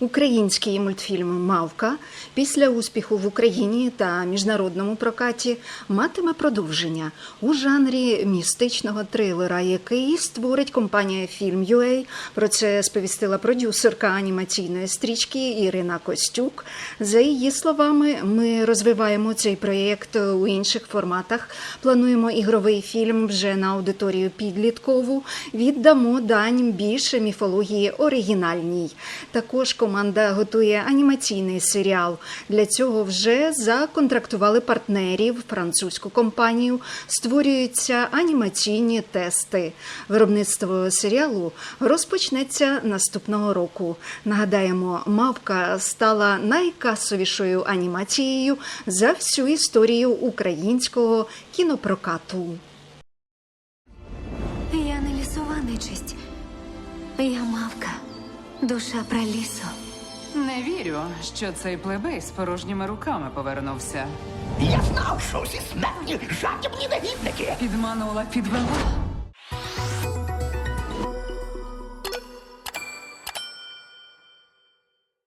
Український мультфільм Мавка після успіху в Україні та міжнародному прокаті матиме продовження у жанрі містичного трилера, який створить компанія Film.ua. Про це сповістила продюсерка анімаційної стрічки Ірина Костюк. За її словами, ми розвиваємо цей проєкт у інших форматах. Плануємо ігровий фільм вже на аудиторію підліткову. Віддамо дань більше міфології оригінальній. Також команда готує анімаційний серіал. Для цього вже законтрактували партнерів, французьку компанію. Створюються анімаційні тести. Виробництво серіалу розпочнеться наступного року. Нагадаємо, мавка стала найкасовішою анімацією за всю історію українського кінопрокату. Я не лісова нечисть. Я мавка, душа пралісу. Не вірю, що цей плебей з порожніми руками повернувся. Я знав, що усі смертні жадібні негідники. Підманула, підвела.